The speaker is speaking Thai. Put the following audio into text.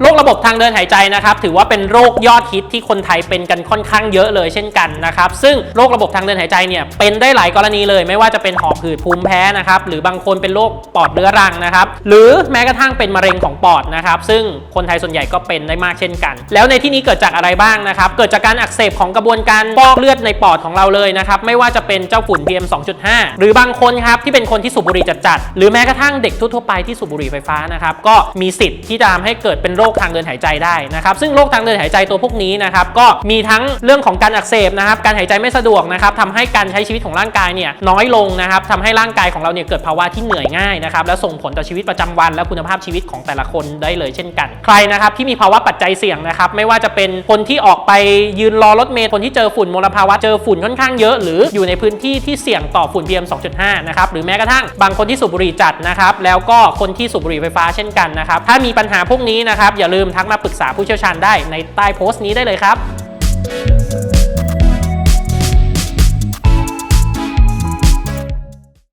โรคระบบทางเดินหายใจนะครับถือว่าเป็นโรคยอดฮิตที่คนไทยเป็นกันค่อนข้างเยอะเลยเช่นกันนะครับซึ่งโรคระบบทางเดินหายใจเนี่ยเป็นได้หลายกรณีเลย ไม่ว่าจะเป็นหอบหืดภูมิแพ้นะครับหรือบางคนเป็นโรคปอดเรื้อรังนะครับหรือแม้กระทั่งเป็นมะเร็งของปอดนะครับซึ่งคนไทยส่วนใหญ่ก็เป็นได้มากเช่นกัน แล้วในที่นี้เกิดจากอะไรบ้างนะครับเกิดจากการอักเสบของกระบวนการฟอกเลือดในปอดของเราเลยนะครับไม่ว่าจะเป็นเจ้าฝุ่น PM 2.5 หรือบางคนครับที่เป็นคนที่สูบบุหรี่จัดๆหรือแม้กระทั่งเด็กทั่วๆไปที่สูบบุหรี่ไฟฟ้านะครับก็มีสิทธิ์ที่จะทำให้เกิดเป็นโรคทางเดินหายใจได้นะครับซึ่งโรคทางเดินหายใจตัวพวกนี้นะครับก็มีทั้งเรื่องของการอักเสบนะครับการหายใจไม่สะดวกนะครับทำให้การใช้ชีวิตของร่างกายเนี่ยน้อยลงนะครับทำให้ร่างกายของเราเนี่ยเกิดภาวะที่เหนื่อยง่ายนะครับและส่งผลต่อชีวิตประจำวัน และคุณภาพชีวิตของแต่ละคนได้เลยเช่นกัน ใครนะครับที่มีภาวะปัจจัยเสี่ยงนะครับไม่ว่าจะเป็นคนที่ออกไปยืนรอรถเมล์คนที่เจอฝุ่นมลภาวะเจอฝุ่นค่อนข้างเยอะ หรืออยู่ในพื้นที่ที่เสี่ยงต่อฝุ่น PM 2.5นะครับหรือแม้กระทั่งบางคนที่สูบบุหรี่จัดนะครับแล้วก็คนที่สูบบุหรี่ไฟฟ้าเช่นกันนะครับถ้ามีปัญหาพวกนี้นะครับ อย่าลืมทักมาปรึกษาผู้เชี่ยวชาญได้ในใต้โพสต์นี้ได้เลยครับ